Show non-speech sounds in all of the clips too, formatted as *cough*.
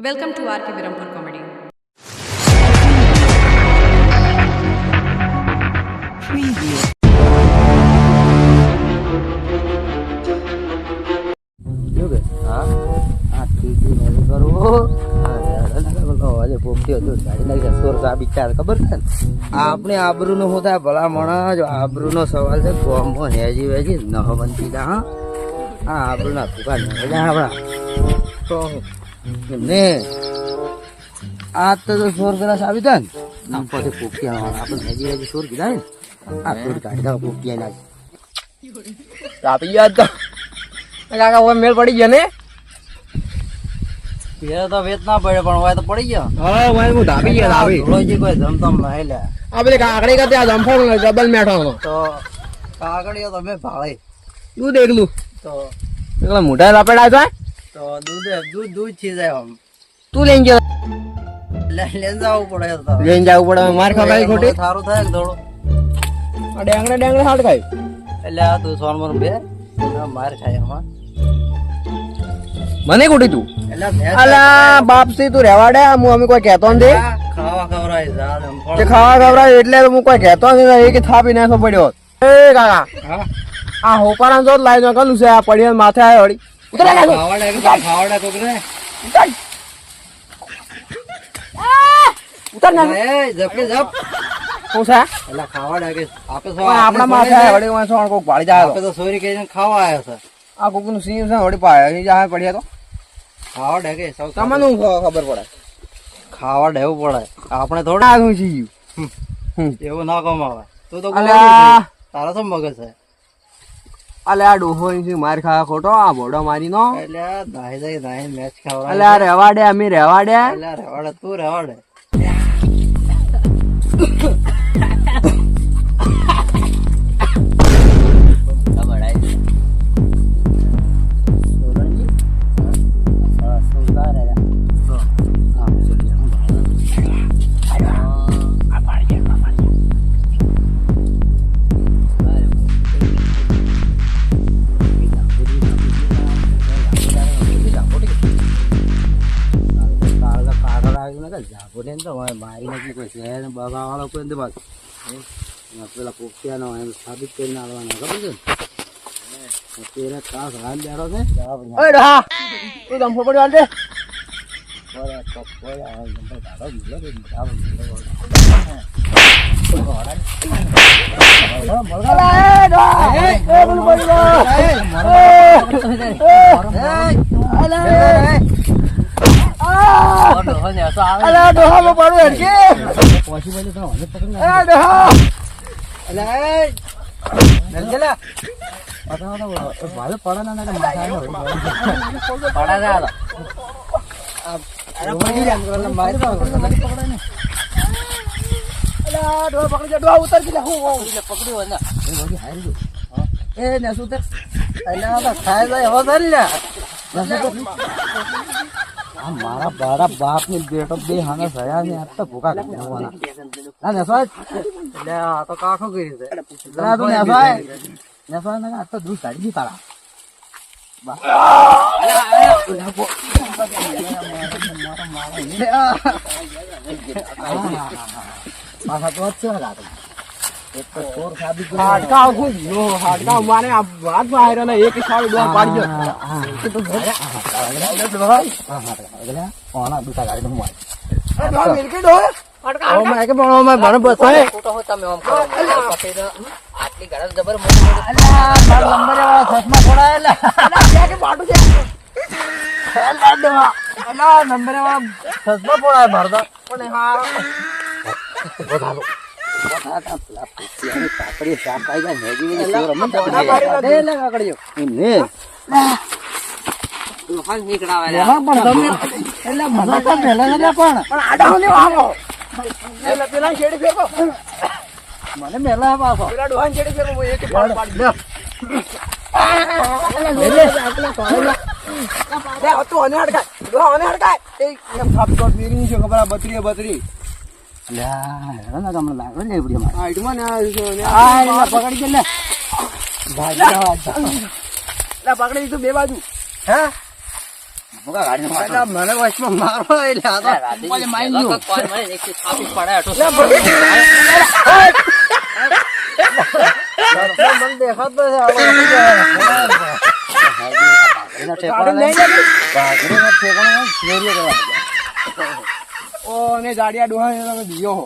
Welcome to RK Virampur Comedy. શું કે હા આ ટીટી નથી કરવું આજે પોપટી હતું ગાડી નાખી સોર સા બિચાર ખબર છે ને આપણે આબરૂ નો હોતા ભલા માણસ આબરૂ નો સવાલ છે ગોમો હેજી વેજી ન બનતી તા હા આ આબરૂ ના ફૂકા ને આપણા તો ને આ તો જો સોર ગ્લાસ આવી તા ને પછી પોપટી આપણે હજી હજી સોર કીધા ને? આ થોડી કાઢી ના પોપટી આવી આપી ગયા તો. કાકા હવે મેળ પડી ગયો ને? પેલા તો વેત ના પડે પણ હોય તો પડી ગયો. હા ભાઈ હું ધાબી ગયા ધાબી. ધોળોજી કોઈ ધમધમ નહીં લે આ પેલી કાકડી કરતી જંફળ ડબલ મેઠો તો કાગળિયો તો મેં ભાળે. દૂધ દેખલું તો એકલા મોઢા લાપેડા હતા તો દૂધ દૂધ દૂધ છે જાય આમ. તું લઈને ગયો લઈને જવું પડે લઈને જવું પડે માર ખવડાવી ખોટી. સારું થાય થોડું. ડેંગડે ડેંગડે હાડ ખાય. એટલે આ તું સોનમર બે માર ખાય આમાં. મને ખોટી તું. અલા બાપસી તું રેવાડે હું અમે કોઈ કહેતો નથી. ખાવા ખવરાય તે ખાવા ખવડાવ્યું એટલે હું કોઈ કહેતો નથી એ કે થાપી નાખો પડ્યો. એ કાકા આ હોપારા જો લાઈ નો કલું છે આ પડ્યા માથે આવ્યો વળી. ઉતર લે કાકા. કે તાર ખાવાડે ઉતર. ઉતર ને. એ જપી જપ શું છે? એટલે કે આપે તો આપણા માથે આવ્યો વળી સોણ કોક ભાળી જાય આપે તો. સોરી કહીને ખાવા આવ્યો છે આ કોકનું છે વળી પાય જાય પડ્યા તો. ખાવાડે કે સૌ તમને ખબર પડે? ખાવા એવું પડે. આપણે થોડા શું છે એવું ના કમાવે તું તો. તારા શું મગજ છે. અલે આ ડોહો અહીંથી માર ખાવા ખોટો? આ ભોડો મારી નો? આ દાહી દાહી દાહી મેચ ખાવડાવે. અમે આ રેવાડે તું રેવા દે ને જાગો ને તો મારી નથી કોઈ શહેર બગાવાળો કોઈ નથી બાકી પેલા પોખિયાનો એમ સાબિત કરીને આવવાના ખબર છે તેને તેરે ખાસ હાલ બેઠો છે તું ઓરે કપોય આ નંબર દાડો મિલો કે દાડો મિલો અલા એ ડોહા. એ બોલું પડ્યો અલા ડોહા માં પડું હેડકે એ ડોહા અલા ડોહા પકડી જા ડોહા ઉતર કે હું મારા બારા બાપની બેટો બે હાને થયા ને આ તો ભૂખા ખાવાના ના નેસવાય એટલે આ તો કાખો કરી છે આ તો નેસવાય નેસવાય ને આ તો દૂધ કાઢી દી તારા પાછા તો જ હાડકા હાડકા મારે વાત બહાર ને એક સાડી ડોહા પાડી ઓના દુકા ગાડી નું મિલકી હાડકા ઓ કે પણ ઓ ભણ બસાય ચશ્મા બાટુ નંબર છોડાય મારતા પણ હા અલા, પણ મને પહેલા પાછો પેલા ડોહા છેડી ફેરવો હું એક પાડી લે. તું અને પકડી દીધું બે બાજુ. હે? મને વચમાં મારો? એટલે મારી દેખાતો છે ઓ ને ગાડિયા ડોહા ને તમે દિયો હો.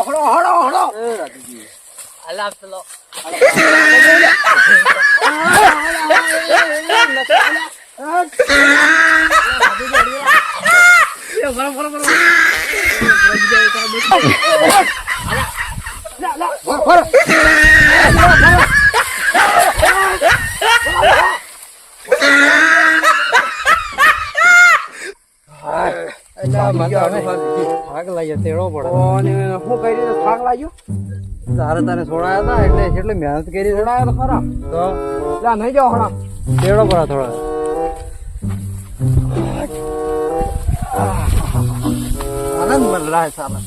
હળો હળો *laughs* *laughs* *laughs* થાક લાગ્યો તેડો પડે અને કઈ થાક લાગ્યો તારે તારે છોડાયા હતા એટલે કેટલી મહેનત કરી છોડાયો તો ખરા તો નહીં જાઓ હણા તેડો પડે થોડા મન લાય સાલા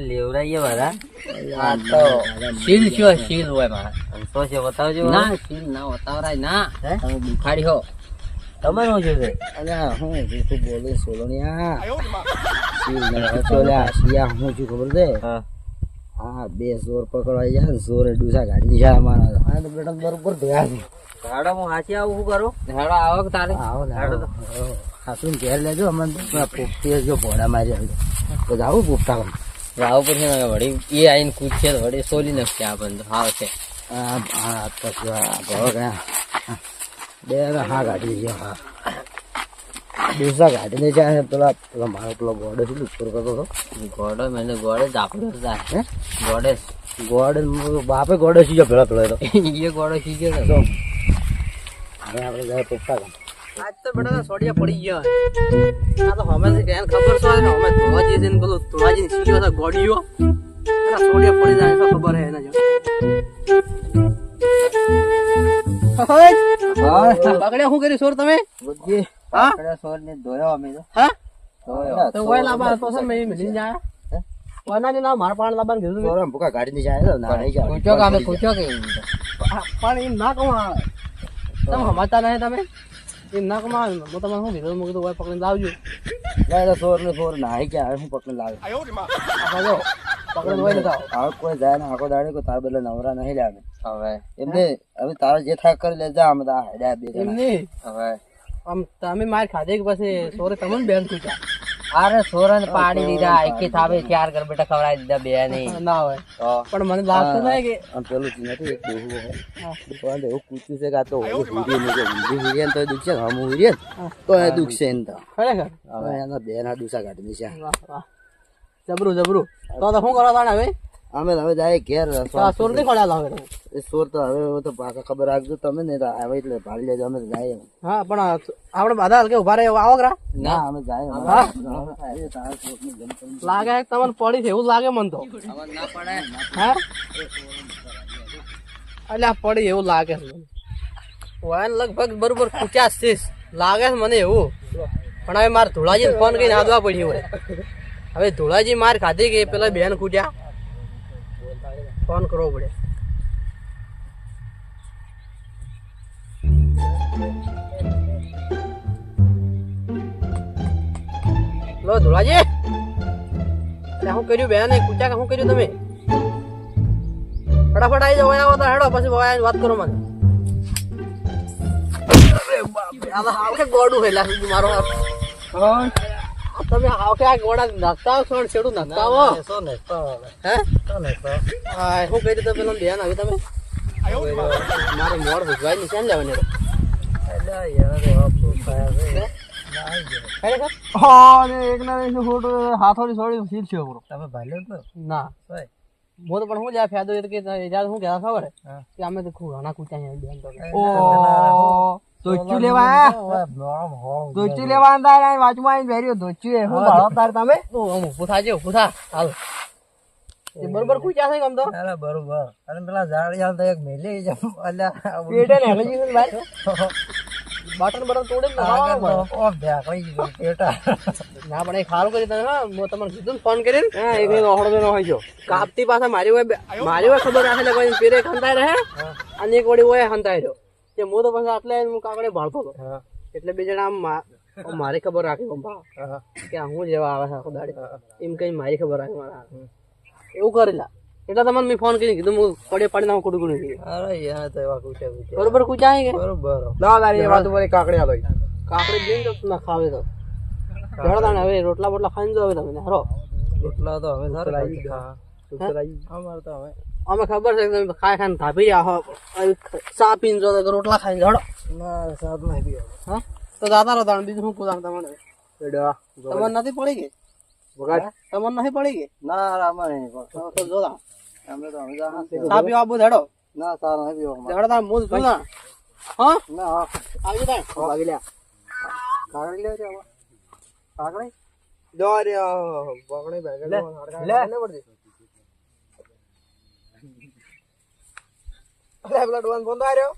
લેવડાઈએ બધા આ તો શીલ છો શીલ હોય મારા તો છે બતાવજો ના શીલ ના વતાવરાય ના? તમે બુખાડી હો તમે શું છે અલ્યા હું જૂઠું બોલે સોલણિયા શીલ ને શિયા હું છું ખબર છે હા બે જોર પકડવા જાય ને જોરે ડૂસા ગાડી જાય અમારા. હા તો બેટા બરોબર ભેગા છે. ગાડો હું હાથી આવું શું કરું? હેડો આવો તારે? આવો ને તો. હાથું ઘેર લેજો અમને પોપટી જો ભોડા મારી આવી તો જાવું પોપટા. આવું પડશે વળી એ આઈને કૂદશે તો વળી સોલી નાખશે આ બંધ. હાવ છે. હા પછી તો શું આ ગયા. બે હા ગાડી છે હા. ડૂસા ગાડીને જાય પેલા પેલા મારો પેલો ગોડે શું ઉપર કરતો હતો. ગોડો મેને ગોડે આ. હે? ગોડે. ગોડ બાપે ગોડે છે ગયો પેલા પેલા એ તો. એ ગોડો શીખ્યો ને તો. હવે આપણે જાય પપ્પા આજ તો બેટા સોડિયા પડી ગયા આ તો હમે થી ખબર છે ને હમે ધોવાજી છે ને પેલું ધોવાજી સીધો ગોડીઓ સોડિયા પડી જાય તો ખબર હે એના જો. બગડ્યા શું કર્યું સોર તમે? હા? આપણે સોરને ધોયો અમે તો. હા. તો વય લાબા તો છે મેં મિલી જાય. કોના ને ના મારા પાણ લાબાને કીધું સોરમ ભૂકા ગાડીને જાય તો ના નહીં જાય. પૂછો કે અમે પૂછો કે તો. પણ એમ ના કહું. તમે સમજતા નહીં તમે? એમ ના આ. હું તમને શું કીધું? મેં કીધું વય પકડીને લાવજો. ના તો સોર ને સોર નાહી ગયા. હવે હું લાવે. પકડીને. હવે કોઈ જાય ને આખો દાડે તાર બદલે નવરા નહીં લે હવે. એમને હવે તારા જે થાય કરી લેજે આમ તો બે હવે. આમ તમે માર ખાધે કે પછી સોરે તમને બેન પૂછ્યા અરે સોરન પાડી દીધા એકે થાવે ચાર ઘર બેટા ખવડાવી દીધા બે નહીં ના હોય. પણ મને લાગતું નહીં કે આમ પેલું જ નથી એક ડોહું હોય. પણ એવું પૂછ્યું છે કે આ તો હોય હુરીએ ને કે ઊંધી તો દુખશે ને હમ હુરીએ તો એ દુખશે ને તો. ખરેખર? હવે એના બે ના દુસા કાઢી છે જબરું જબરું. તો તો શું કરવા તાણે હવે? અમે હવે જાય ઘેર સોર નહીં ખોડ્યા લાવે એ સોર તો હવે હવે તો પાછા ખબર રાખજો તમે ને તો આવે એટલે ભાળી લેજો અમે જાય હા પણ આપણે બધા હલકે ઊભા રહે આવો કરા ના અમે જાય? હવે લાગે તમને પડી છે એવું લાગે મને તો. એટલે આ પડી એવું લાગે છે વાયન લગભગ બરોબર પચાસ ત્રીસ. લાગે છે મને એવું. પણ હવે મારે ધોળાજી ફોન કરીને આદવા પડ્યું હોય. હવે ધોળાજી માર ખાધી કે પેલા બેન ખૂટ્યા? ફોન કરવો પડે. લો ધોળાજી એટલે શું કર્યું બેન? કૂચ્યા કે શું કર્યું તમે? ફટાફટ આવી જાવ આવો તો હેડો પછી વાત કરો મને. તો હાવ કે ગોડું હેલા મારો આ તમે હાવ કે આ ગોડા નાખતા હો સોણ છેડું નાખતા હો? હે હા? હું. કહી દીધું પેલા ધ્યાન આવી તમે? મારે. મોડ ભૂજવાય નિશાન લેવાની ખરેખર હાથોડી સોડી સીટ છે તમે ભાલ્યો તો ના. હું તો પણ હું જ્યાં ફાયદો એ તો કે જ્યારે હું કહેતા ખબર કે અમે તો ખૂબ ઘણા કૂચ્યા દોચ્યું લેવા દોચ્યું લેવા આ વાંચમાં આવીને બેર્યો દોચ્યું એ. હું તાર તમે? ઊભું થાજો ઊભું થા. હાલ. બરોબર છે અરે બરોબર. અને પેલા ઝાડિયા તો એક મેલી જમ અલ્યા પેટે ને હલી ગયું ભાઈ બટન બટન તોડે ને નખાવાનું ઓફ દે કઈ પેટા. ના પણ એ ખારું કરી તને હા. હું તમને કીધું ફોન કરીને. હા એક હોય કાપતી પાસે મારી હોય મારી હોય ખબર રાખે કોઈ પેરે ખંતાઈ રહે. અને એક વળી હોય ખંતાઈ રહ્યો. તે હું તો પછી આટલે હું કાકડે ભાળતો હતો એટલે બે જણા આમ મારે ખબર રાખી પંપા કે હું જેવા આવે છે આખો દાડી. એમ કઈ મારી ખબર રાખી મારા એવું કરેલા. એટલે તમને મેં ફોન કરી કીધું હું પડે પડી નાખું કુડું કુડું અરે યાર તો એવા કુચા કુચા બરોબર કુચાય કે? બરોબર. ના તારી વાત ઉપર કાકડી આલો કાકડી લઈને તો ના ખાવે તો. જડો તાણે હવે રોટલા બોટલા ખાઈને જો હવે તમે હારો. રોટલા તો હવે સારા અમાર તો હવે અમે ખબર છે તમે ખાઈ ખાઈને થાપી રહ્યા હો. ચા પીને જો રોટલા ખાઈને જડો ના સાત નહીં પીવો હા? તો દાદા રહો બીજું શું કુદાણ તમને તમને નથી પડી ગઈ બગાડ તમને નથી પડી ગઈ ના રામા નહીં તો જો તાણ. અમે તો અમે ચા પીવા આબુ જડો ના સારા નહીં પીવો જડો તાણ મૂળ શું તાણ હા? ના હા. આવી તાણ ભાગી લ્યા. કાગળ લે રે કાગળ? જો રે બગડે બેગડે લે લે. અરે પેલા ડોન ફોન તો આવ્યો